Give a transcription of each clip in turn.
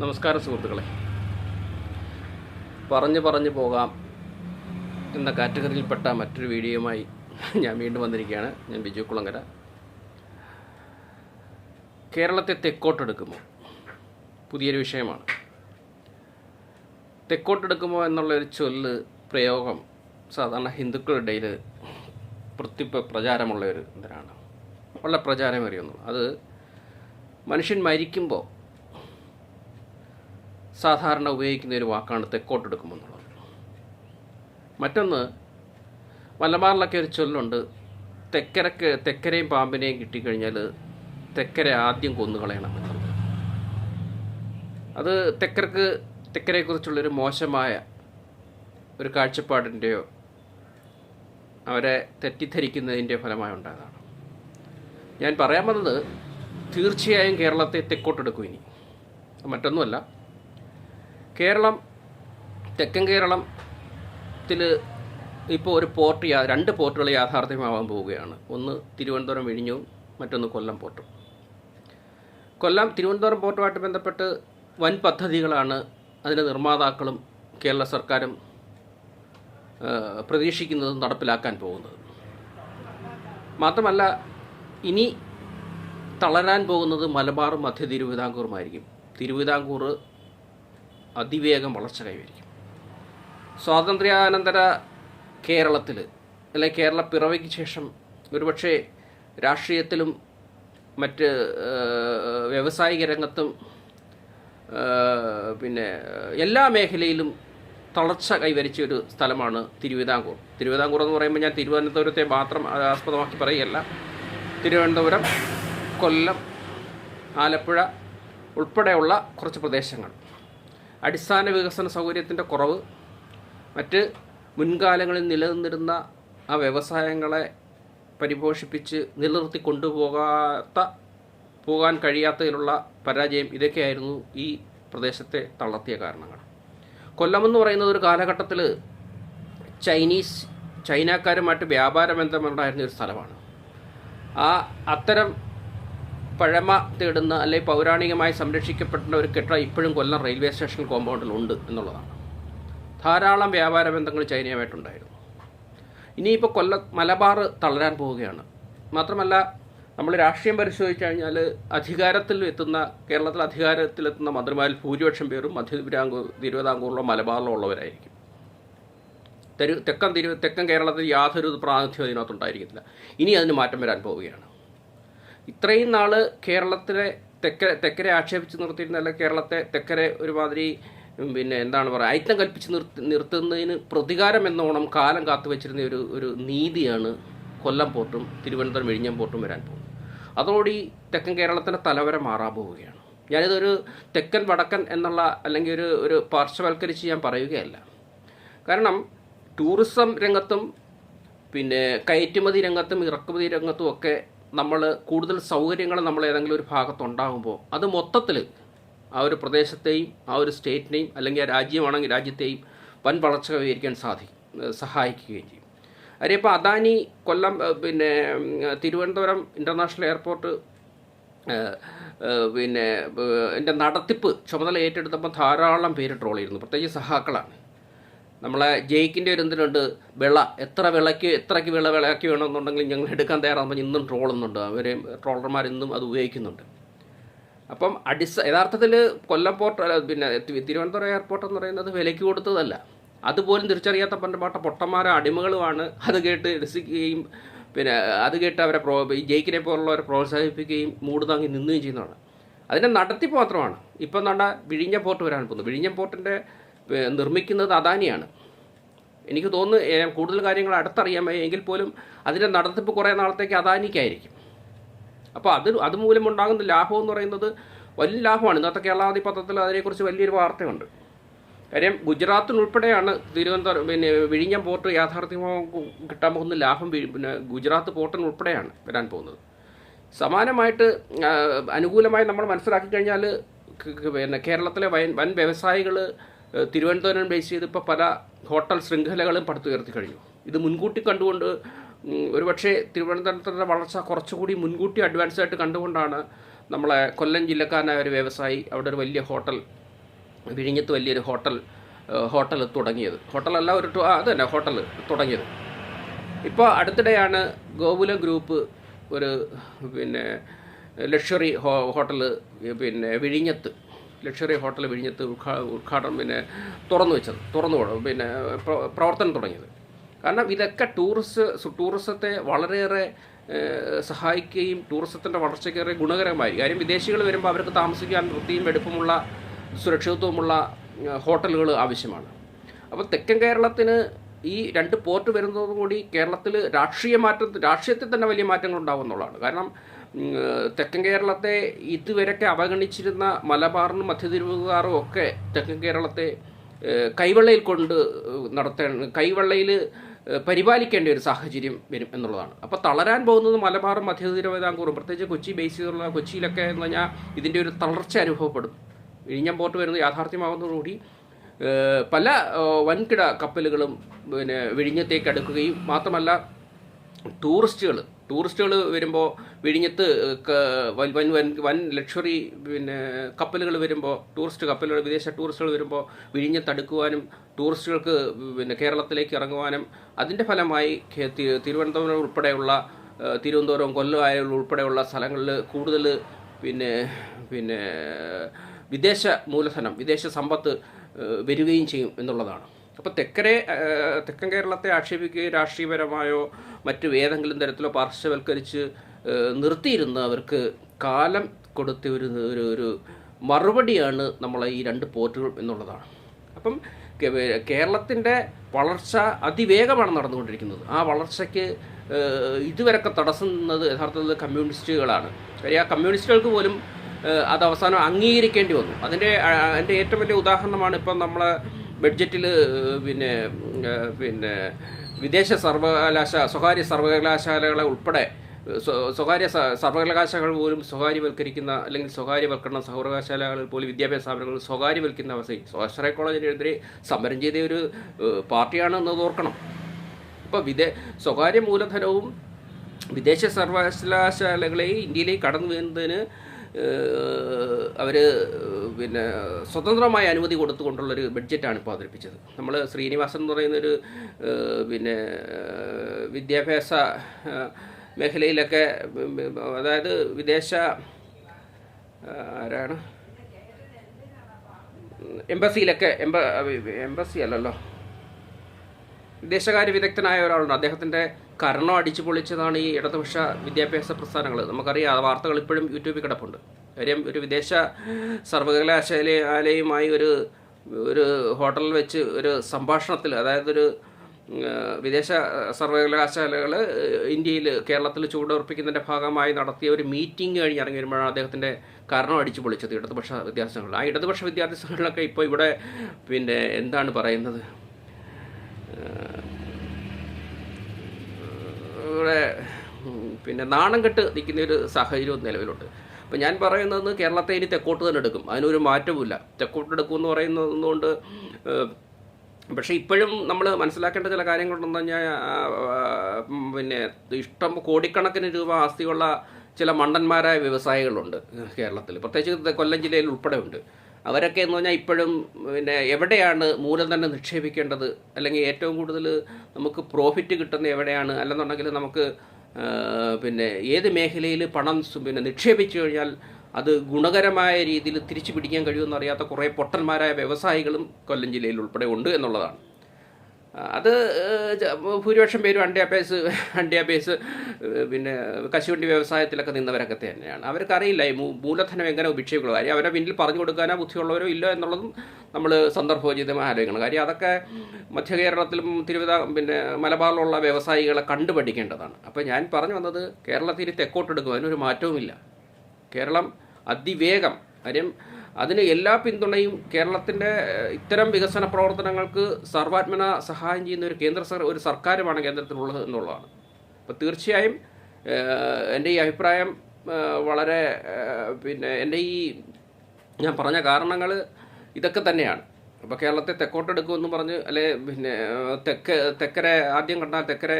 നമസ്കാരം സുഹൃത്തുക്കളെ. പറഞ്ഞു പറഞ്ഞു പോകാം എന്ന കാറ്റഗറിയിൽപ്പെട്ട മറ്റൊരു വീഡിയോയുമായി ഞാൻ വീണ്ടും വന്നിരിക്കുകയാണ്. ഞാൻ ബിജു കുളങ്കര കേരളത്തെ തെക്കോട്ടെടുക്കുമോ? പുതിയൊരു വിഷയമാണ്. തെക്കോട്ടെടുക്കുമോ എന്നുള്ളൊരു ചൊല്ല് പ്രയോഗം സാധാരണ ഹിന്ദുക്കളുടെ ഇടയിൽ പ്രതി പ്രചാരമുള്ള ഒരു ഇതിനാണ് വളരെ പ്രചാരമേറിയൊന്നും അത് മനുഷ്യൻ മരിക്കുമ്പോൾ സാധാരണ ഉപയോഗിക്കുന്ന ഒരു വാക്കാണ് തെക്കോട്ടെടുക്കുമെന്നുള്ളത്. മറ്റൊന്ന് മലബാറിലൊക്കെ ഒരു ചൊല്ലുണ്ട് തെക്കരക്ക് തെക്കരയും പാമ്പിനെയും കിട്ടിക്കഴിഞ്ഞാൽ തെക്കരെ ആദ്യം കൊന്നുകളയണം എന്നുള്ളത്. അത് തെക്കർക്ക് തെക്കരെക്കുറിച്ചുള്ളൊരു മോശമായ ഒരു കാഴ്ചപ്പാടിന്റെയോ അവരെ തെറ്റിദ്ധരിക്കുന്നതിന്റെ ഫലമായി ഉണ്ടായതാണ്. ഞാൻ പറയാൻ വന്നത് തീർച്ചയായും കേരളത്തെ തെക്കോട്ടെടുക്കും ഇനി. മറ്റൊന്നുമല്ല കേരളം തെക്കൻ കേരളത്തിൽ ഇപ്പോൾ ഒരു പോർട്ട് രണ്ട് പോർട്ടുകൾ യാഥാർത്ഥ്യമാവാൻ പോവുകയാണ്. ഒന്ന് തിരുവനന്തപുരം വിഴിഞ്ഞവും മറ്റൊന്ന് കൊല്ലം പോർട്ടും കൊല്ലം തിരുവനന്തപുരം പോർട്ടുമായിട്ട് ബന്ധപ്പെട്ട് വൻ പദ്ധതികളാണ് അതിന്റെ നിർമ്മാതാക്കളും കേരള സർക്കാരും പ്രതീക്ഷിക്കുന്നതും നടപ്പിലാക്കാൻ പോകുന്നത്. മാത്രമല്ല ഇനി തളരാൻ പോകുന്നത് മലബാറും മധ്യ തിരുവിതാംകൂറുമായിരിക്കും. തിരുവിതാംകൂർ അതിവേഗം വളർച്ച കൈവരിക്കും. സ്വാതന്ത്ര്യാനന്തര കേരളത്തിൽ അല്ലെ കേരള പിറവിക്ക് ശേഷം ഒരുപക്ഷെ രാഷ്ട്രീയത്തിലും മറ്റ് വ്യവസായിക രംഗത്തും പിന്നെ എല്ലാ മേഖലയിലും തളർച്ച കൈവരിച്ച ഒരു സ്ഥലമാണ് തിരുവിതാംകൂർ. തിരുവിതാംകൂർ എന്ന് പറയുമ്പോൾ ഞാൻ തിരുവനന്തപുരത്തെ മാത്രം ആസ്പദമാക്കി പറയുകയല്ല. തിരുവനന്തപുരം കൊല്ലം ആലപ്പുഴ ഉൾപ്പെടെയുള്ള കുറച്ച് പ്രദേശങ്ങൾ. അടിസ്ഥാന വികസന സൗകര്യത്തിന്റെ കുറവ് മറ്റ് മുൻകാലങ്ങളിൽ നിലനിന്നിരുന്ന ആ വ്യവസായങ്ങളെ പരിപോഷിപ്പിച്ച് നിലനിർത്തി കൊണ്ടുപോകാത്ത പോകാൻ കഴിയാത്തതിനുള്ള പരാജയം ഇതൊക്കെയായിരുന്നു ഈ പ്രദേശത്തെ തളർത്തിയ കാരണങ്ങൾ. കൊല്ലമെന്ന് പറയുന്നത് ഒരു കാലഘട്ടത്തിൽ ചൈനീസ് ചൈനക്കാരുമായിട്ട് വ്യാപാര ബന്ധമുണ്ടായിരുന്ന ഒരു സ്ഥലമാണ്. ആ അത്തരം പഴമ തേടുന്ന അല്ലെങ്കിൽ പൗരാണികമായി സംരക്ഷിക്കപ്പെടുന്ന ഒരു കെട്ടിടം ഇപ്പോഴും കൊല്ലം റെയിൽവേ സ്റ്റേഷൻ കോമ്പൗണ്ടിൽ ഉണ്ട് എന്നുള്ളതാണ്. ധാരാളം വ്യാപാര ബന്ധങ്ങൾ ചൈനയുമായിട്ടുണ്ടായിരുന്നു ഇനിയിപ്പോൾ കൊല്ല മലബാർ തളരാൻ പോവുകയാണ്. മാത്രമല്ല നമ്മൾ രാഷ്ട്രീയം പരിശോധിച്ച് കഴിഞ്ഞാൽ അധികാരത്തിൽ എത്തുന്ന കേരളത്തിൽ അധികാരത്തിലെത്തുന്ന മന്ത്രിമാരിൽ ഭൂരിപക്ഷം പേരും മധ്യ തിരുവിതാംകൂർ തിരുവിതാംകൂറിലോ മലബാറിലോ ഉള്ളവരായിരിക്കും. തെക്കൻ തിരു തെക്കൻ കേരളത്തിൽ യാതൊരു പ്രാതിനിധ്യം അതിനകത്തുണ്ടായിരിക്കത്തില്ല ഇനി അതിന് മാറ്റം വരാൻ പോവുകയാണ്. ഇത്രയും നാൾ കേരളത്തിലെ തെക്കരെ തെക്കരെ ആക്ഷേപിച്ച് നിർത്തിയിരുന്ന അല്ലെങ്കിൽ കേരളത്തെ തെക്കരെ ഒരുമാതിരി പിന്നെ എന്താണ് പറയുക അയിത്തം കൽപ്പിച്ച് നിർത്തി നിർത്തുന്നതിന് പ്രതികാരം എന്നോണം കാലം കാത്തു വെച്ചിരുന്ന ഒരു ഒരു നീതിയാണ് കൊല്ലം പോർട്ടും തിരുവനന്തപുരം വിഴിഞ്ഞം പോർട്ടും വരാൻ പോകുന്നത്. അതോടെ ഈ തെക്കൻ കേരളത്തിന്റെ തലവര മാറാൻ പോവുകയാണ്. ഞാനിതൊരു തെക്കൻ വടക്കൻ എന്നുള്ള അല്ലെങ്കിൽ ഒരു ഒരു പാർശ്വവൽക്കരിച്ച് ഞാൻ പറയുകയല്ല. കാരണം ടൂറിസം രംഗത്തും പിന്നെ കയറ്റുമതി രംഗത്തും ഇറക്കുമതി രംഗത്തും ഒക്കെ നമ്മൾ കൂടുതൽ സൗകര്യങ്ങൾ നമ്മൾ ഏതെങ്കിലും ഒരു ഭാഗത്തുണ്ടാകുമ്പോൾ അത് മൊത്തത്തിൽ ആ ഒരു പ്രദേശത്തെയും ആ ഒരു സ്റ്റേറ്റിനെയും അല്ലെങ്കിൽ ആ രാജ്യമാണെങ്കിൽ രാജ്യത്തെയും വൻ വളർച്ച കൈവരിക്കാൻ സാധിക്കും സഹായിക്കുകയും ചെയ്യും. ഇപ്പോൾ അദാനി കൊല്ലം പിന്നെ തിരുവനന്തപുരം ഇന്റർനാഷണൽ എയർപോർട്ട് പിന്നെ എന്റെ നടത്തിപ്പ് ചുമതല ഏറ്റെടുത്തപ്പോൾ ധാരാളം പേര് ട്രോൾ ചെയ്യുന്നു പ്രത്യേകിച്ച് സഹാക്കളാണ്. നമ്മളെ ജയിക്കിന്റെ ഒരു എന്തിനുണ്ട്? വിള. എത്ര വിളയ്ക്ക് എത്രയ്ക്ക് വിള വിളയാക്കി വേണമെന്നുണ്ടെങ്കിൽ ഞങ്ങൾ എടുക്കാൻ തയ്യാറാകുമ്പോൾ ഇന്നും ട്രോളുന്നുണ്ട്. അവർ ട്രോളർമാർ ഇന്നും അത് ഉപയോഗിക്കുന്നുണ്ട്. അപ്പം അടിസ്ഥ യഥാർത്ഥത്തിൽ കൊല്ലം പോർട്ട് പിന്നെ തിരുവനന്തപുരം എയർപോർട്ട് എന്ന് പറയുന്നത് വിലയ്ക്ക് കൊടുത്തതല്ല. അതുപോലും തിരിച്ചറിയാത്ത പണ്ടപാട്ട പൊട്ടന്മാരും അടിമകളുമാണ്. അത് കേട്ട് രസിക്കുകയും പിന്നെ അത് കേട്ട് അവരെ പ്രോ ഈ ജയിക്കിനെ പോലുള്ളവരെ പ്രോത്സാഹിപ്പിക്കുകയും മൂട് താങ്ങി നിന്നുകയും ചെയ്യുന്നതാണ്. അതിന്റെ നടത്തിപ്പ് മാത്രമാണ്. ഇപ്പം നട വിഴിഞ്ഞ പോർട്ട് വരാൻ പോകുന്നത് വിഴിഞ്ഞ പോർട്ടിന്റെ നിർമ്മിക്കുന്നത് അദാനിയാണ്. എനിക്ക് തോന്നുന്നു കൂടുതൽ കാര്യങ്ങൾ അടുത്തറിയാൻ എങ്കിൽ പോലും അതിന്റെ നടത്തിപ്പ് കുറേ നാളത്തേക്ക് അദാനിക്കായിരിക്കും. അപ്പോൾ അത് അതുമൂലം ഉണ്ടാകുന്ന ലാഭം എന്ന് പറയുന്നത് വലിയ ലാഭമാണ്. ഇന്നത്തെ കേരളാതി പത്രത്തിൽ അതിനെക്കുറിച്ച് വലിയൊരു വാർത്തയുണ്ട്. കാര്യം ഗുജറാത്തിനുൾപ്പെടെയാണ് തിരുവനന്തപുരം പിന്നെ വിഴിഞ്ഞം പോർട്ട് യാഥാർത്ഥ്യമാകും കിട്ടാൻ പോകുന്ന ലാഭം പിന്നെ ഗുജറാത്ത് പോർട്ടിനുൾപ്പെടെയാണ് വരാൻ പോകുന്നത്. സമാനമായിട്ട് അനുകൂലമായി നമ്മൾ മനസ്സിലാക്കി കഴിഞ്ഞാൽ പിന്നെ കേരളത്തിലെ വൻ വ്യവസായികൾ തിരുവനന്തപുരം ബേസ് ചെയ്ത് ഇപ്പോൾ പല ഹോട്ടൽ ശൃംഖലകളും പടുത്തുയർത്തി കഴിഞ്ഞു. ഇത് മുൻകൂട്ടി കണ്ടുകൊണ്ട് ഒരുപക്ഷേ തിരുവനന്തപുരത്തിന്റെ വളർച്ച കുറച്ചുകൂടി മുൻകൂട്ടി അഡ്വാൻസ് ആയിട്ട് കണ്ടുകൊണ്ടാണ് നമ്മളെ കൊല്ലം ജില്ലക്കാരനായ ഒരു വ്യവസായി അവിടെ ഒരു വലിയ ഹോട്ടൽ വിഴിഞ്ഞത്ത് വലിയൊരു ഹോട്ടൽ ഹോട്ടൽ തുടങ്ങിയത്. ഹോട്ടലല്ല ഒരു അത് തന്നെ ഹോട്ടൽ തുടങ്ങിയത്. ഇപ്പോൾ അടുത്തിടെയാണ് ഗോകുലം ഗ്രൂപ്പ് ഒരു പിന്നെ ലക്ഷറി ഹോട്ടൽ പിന്നെ വിഴിഞ്ഞത്ത് ലക്ഷറി ഹോട്ടൽ വിഴിഞ്ഞത്ത് ഉദ്ഘാ ഉദ്ഘാടനം പിന്നെ തുറന്നു വെച്ചത് തുറന്നു പിന്നെ പ്രവർത്തനം തുടങ്ങിയത്. കാരണം ഇതൊക്കെ ടൂറിസ്റ്റ് ടൂറിസത്തെ വളരെയേറെ സഹായിക്കുകയും ടൂറിസത്തിന്റെ വളർച്ചയ്ക്കേറെ ഗുണകരമായി. കാര്യം വിദേശികൾ വരുമ്പോൾ അവർക്ക് താമസിക്കാൻ വൃത്തിയും വെടുപ്പുമുള്ള സുരക്ഷിതത്വമുള്ള ഹോട്ടലുകൾ ആവശ്യമാണ്. അപ്പോൾ തെക്കൻ കേരളത്തിന് ഈ രണ്ട് പോർട്ട് വരുന്നതോടുകൂടി കേരളത്തിൽ രാഷ്ട്രീയ മാറ്റം രാഷ്ട്രീയത്തിൽ തന്നെ വലിയ മാറ്റങ്ങൾ ഉണ്ടാവും എന്നുള്ളതാണ് കാരണം തെക്കൻ കേരളത്തെ ഇതുവരെയൊക്കെ അവഗണിച്ചിരുന്ന മലബാറിനും മധ്യതിരുവുകാറും ഒക്കെ തെക്കൻ കേരളത്തെ കൈവെള്ളയിൽ കൊണ്ട് നടത്തേണ്ട കൈവെള്ളയിൽ പരിപാലിക്കേണ്ട ഒരു സാഹചര്യം വരും എന്നുള്ളതാണ്. അപ്പോൾ തളരാൻ പോകുന്നത് മലബാറും മധ്യ തിരുവിതാംകൂറും പ്രത്യേകിച്ച് കൊച്ചി ബേസ് ചെയ്തുള്ള കൊച്ചിയിലൊക്കെ എന്ന് പറഞ്ഞാൽ ഇതിന്റെ ഒരു തളർച്ച അനുഭവപ്പെടും. ഇഴിഞ്ഞം പോർട്ട് വരുന്നത് യാഥാർത്ഥ്യമാകുന്നതോടുകൂടി പല വൻകിട കപ്പലുകളും പിന്നെ വിഴിഞ്ഞത്തേക്ക് അടുക്കുകയും മാത്രമല്ല ടൂറിസ്റ്റുകൾ ടൂറിസ്റ്റുകൾ വരുമ്പോൾ വിഴിഞ്ഞത്ത് വൻ വൻ വൻ ലക്ഷറി പിന്നെ കപ്പലുകൾ വരുമ്പോൾ ടൂറിസ്റ്റ് കപ്പലുകൾ വിദേശ ടൂറിസ്റ്റുകൾ വരുമ്പോൾ വിഴിഞ്ഞത്ത് അടുക്കുവാനും ടൂറിസ്റ്റുകൾക്ക് പിന്നെ കേരളത്തിലേക്ക് ഇറങ്ങുവാനും അതിന്റെ ഫലമായി തിരുവനന്തപുരം ഉൾപ്പെടെയുള്ള തിരുവനന്തപുരം കൊല്ലം ആയ ഉൾപ്പെടെയുള്ള സ്ഥലങ്ങളിൽ കൂടുതൽ പിന്നെ പിന്നെ വിദേശ മൂലധനം വിദേശ സമ്പത്ത് വരികയും ചെയ്യും എന്നുള്ളതാണ്. അപ്പോൾ തെക്കരെ തെക്കൻ കേരളത്തെ ആക്ഷേപിക്കുകയും രാഷ്ട്രീയപരമായോ മറ്റു ഏതെങ്കിലും തരത്തിലോ പാർശ്വവൽക്കരിച്ച് ഏഹ്, നിർത്തിയിരുന്ന അവർക്ക് കാലം കൊടുത്ത ഒരു ഒരു ഒരു മറുപടിയാണ് നമ്മളെ ഈ രണ്ട് പോർട്ടുകൾ എന്നുള്ളതാണ്. അപ്പം കേരളത്തിന്റെ വളർച്ച അതിവേഗമാണ് നടന്നുകൊണ്ടിരിക്കുന്നത്. ആ വളർച്ചയ്ക്ക് ഇതുവരെയൊക്കെ തടസ്സം നിന്നത് യഥാർത്ഥത്തിൽ കമ്മ്യൂണിസ്റ്റുകളാണ്. കാര്യം ആ കമ്മ്യൂണിസ്റ്റുകൾക്ക് പോലും അത് അവസാനം അംഗീകരിക്കേണ്ടി വന്നു. അതിന്റെ അതിന്റെ ഏറ്റവും വലിയ ഉദാഹരണമാണ് ഇപ്പം നമ്മളെ ബഡ്ജറ്റിൽ പിന്നെ പിന്നെ വിദേശ സർവകലാശാല സ്വകാര്യ സർവകലാശാലകളെ ഉൾപ്പെടെ സ്വ- സ്വകാര്യ സർവകലാശാലകൾ പോലും സ്വകാര്യവൽക്കരിക്കുന്ന അല്ലെങ്കിൽ സ്വകാര്യവൽക്കരണം സർവകലാശാലകളിൽ പോലും വിദ്യാഭ്യാസ സ്ഥാപനങ്ങൾ സ്വകാര്യവൽക്കുന്ന അവസ്ഥയിൽ സ്വാശ്രയ കോളേജിനെതിരെ സമരം ചെയ്ത ഒരു പാർട്ടിയാണ് എന്നത് ഓർക്കണം. ഇപ്പോൾ വിദേ സ്വകാര്യ മൂലധനവും വിദേശ സർവകലാശാലകളെ ഇന്ത്യയിലേക്ക് കടന്നു വരുന്നതിന് അവർ പിന്നെ സ്വതന്ത്രമായ അനുമതി കൊടുത്തുകൊണ്ടുള്ളൊരു ബഡ്ജറ്റാണ് ഇപ്പോൾ അവതരിപ്പിച്ചത്. നമ്മൾ ശ്രീനിവാസൻ എന്ന് പറയുന്നൊരു പിന്നെ വിദ്യാഭ്യാസ മേഖലയിലൊക്കെ അതായത് വിദേശ ആരാണ്? എംബസിയിലൊക്കെ എംബ എംബസി അല്ലല്ലോ. വിദേശകാര്യ വിദഗ്ധനായ ഒരാളുണ്ട്. അദ്ദേഹത്തിന്റെ കരണം അടിച്ചു പൊളിച്ചതാണ് ഈ ഇടതുപക്ഷ വിദ്യാഭ്യാസ പ്രസ്ഥാനങ്ങൾ നമുക്കറിയാം ആ വാർത്തകൾ ഇപ്പോഴും യൂട്യൂബിൽ കിടപ്പുണ്ട്. കാര്യം ഒരു വിദേശ സർവകലാശാലയുമായി ഒരു ഒരു ഹോട്ടലിൽ വെച്ച് ഒരു സംഭാഷണത്തിൽ അതായത് ഒരു വിദേശ സർവകലാശാലകൾ ഇന്ത്യയിൽ കേരളത്തിൽ ചൂടുറപ്പിക്കുന്നതിന്റെ ഭാഗമായി നടത്തിയ ഒരു മീറ്റിംഗ് കഴിഞ്ഞ് ഇറങ്ങി വരുമ്പോഴാണ് അദ്ദേഹത്തിന്റെ കാരണം അടിച്ചു പൊളിച്ചത് ഇടതുപക്ഷ വിദ്യാർത്ഥികൾ ആ ഇടതുപക്ഷ വിദ്യാർത്ഥികളൊക്കെ ഇപ്പോൾ ഇവിടെ പിന്നെ എന്താണ് പറയുന്നത് ഇവിടെ ഉം, പിന്നെ നാണം കെട്ട് നിൽക്കുന്ന ഒരു സാഹചര്യവും നിലവിലുണ്ട്. അപ്പം ഞാൻ പറയുന്നത് കേരളത്തെ ഇനി തെക്കോട്ട് തന്നെ എടുക്കും. അതിനൊരു മാറ്റവുമില്ല. തെക്കോട്ട് എടുക്കും എന്ന് പറയുന്നതുകൊണ്ട് പക്ഷേ ഇപ്പോഴും നമ്മൾ മനസ്സിലാക്കേണ്ട ചില കാര്യങ്ങളുണ്ടെന്ന് പറഞ്ഞാൽ പിന്നെ ഇഷ്ടം കോടിക്കണക്കിന് രൂപ ആസ്തിയുള്ള ചില മണ്ടന്മാരായ വ്യവസായികളുണ്ട് കേരളത്തിൽ. പ്രത്യേകിച്ച് കൊല്ലം ജില്ലയിൽ ഉൾപ്പെടെ ഉണ്ട്. അവരൊക്കെ എന്ന് പറഞ്ഞാൽ ഇപ്പോഴും പിന്നെ എവിടെയാണ് മൂലധനം നിക്ഷേപിക്കേണ്ടത്? അല്ലെങ്കിൽ ഏറ്റവും കൂടുതൽ നമുക്ക് പ്രോഫിറ്റ് കിട്ടുന്ന എവിടെയാണ്? അല്ലെന്നുണ്ടെങ്കിൽ നമുക്ക് പിന്നെ ഏത് മേഖലയിൽ പണം പിന്നെ നിക്ഷേപിച്ചു കഴിഞ്ഞാൽ അത് ഗുണകരമായ രീതിയിൽ തിരിച്ചു പിടിക്കാൻ കഴിയുമെന്നറിയാത്ത കുറേ പൊട്ടന്മാരായ വ്യവസായികളും കൊല്ലം ജില്ലയിൽ ഉൾപ്പെടെ ഉണ്ട് എന്നുള്ളതാണ്. അത് ഭൂരിപക്ഷം പേരും അണ്ടിയാബേസ് അണ്ടിയാബേസ് പിന്നെ കശുവണ്ടി വ്യവസായത്തിലൊക്കെ നിന്നവരൊക്കെ തന്നെയാണ്. അവർക്കറിയില്ല ഈ മൂലധനം എങ്ങനെ ഉപേക്ഷിക്കുള്ള. കാര്യം അവരെ പിന്നിൽ പറഞ്ഞു കൊടുക്കാനോ ബുദ്ധിയുള്ളവരോ ഇല്ല എന്നുള്ളതും നമ്മൾ സന്ദർഭോചിതമായി ആലോചിക്കണം. കാര്യം അതൊക്കെ മധ്യ കേരളത്തിലും തിരുവിതാ പിന്നെ മലബാറിലുള്ള വ്യവസായികളെ കണ്ടുപഠിക്കേണ്ടതാണ് അപ്പോൾ ഞാൻ പറഞ്ഞു വന്നത് കേരളത്തിൽ തെക്കോട്ടെടുക്കും അതിനൊരു മാറ്റവുമില്ല. കേരളം അതിവേഗം കാര്യം അതിന് എല്ലാ പിന്തുണയും കേരളത്തിന്റെ ഇത്തരം വികസന പ്രവർത്തനങ്ങൾക്ക് സർവാത്മന സഹായം ചെയ്യുന്ന ഒരു കേന്ദ്ര സർ ഒരു സർക്കാരുമാണ് കേന്ദ്രത്തിലുള്ളത് എന്നുള്ളതാണ്. അപ്പോൾ തീർച്ചയായും എന്റെ ഈ അഭിപ്രായം വളരെ പിന്നെ എന്റെ ഈ ഞാൻ പറഞ്ഞ കാരണങ്ങൾ ഇതൊക്കെ തന്നെയാണ്. അപ്പോൾ കേരളത്തെ തെക്കോട്ടെടുക്കുമെന്ന് പറഞ്ഞ് അല്ലെ പിന്നെ തെക്ക് തെക്കരെ ആദ്യം കണ്ടാൽ തെക്കരെ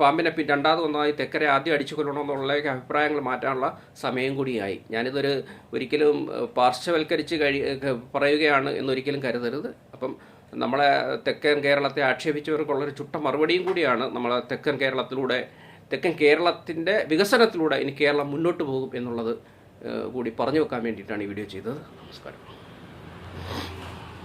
പാമ്പിനെ പിന്നെ രണ്ടാമത് ഒന്നായി തെക്കരെ ആദ്യം അടിച്ചു കൊല്ലണമെന്നുള്ള അഭിപ്രായങ്ങൾ മാറ്റാനുള്ള സമയം കൂടിയായി. ഞാനിതൊരു ഒരിക്കലും പാർശ്വവൽക്കരിച്ച് കഴി പറയുകയാണ് എന്നൊരിക്കലും കരുതരുത്. അപ്പം നമ്മളെ തെക്കൻ കേരളത്തെ ആക്ഷേപിച്ചവർക്കുള്ളൊരു ചുട്ട മറുപടിയും കൂടിയാണ് നമ്മളെ തെക്കൻ കേരളത്തിലൂടെ തെക്കൻ കേരളത്തിന്റെ വികസനത്തിലൂടെ ഇനി കേരളം മുന്നോട്ട് പോകും എന്നുള്ളത് കൂടി പറഞ്ഞു വെക്കാൻ വേണ്ടിയിട്ടാണ് ഈ വീഡിയോ ചെയ്തത്. നമസ്കാരം.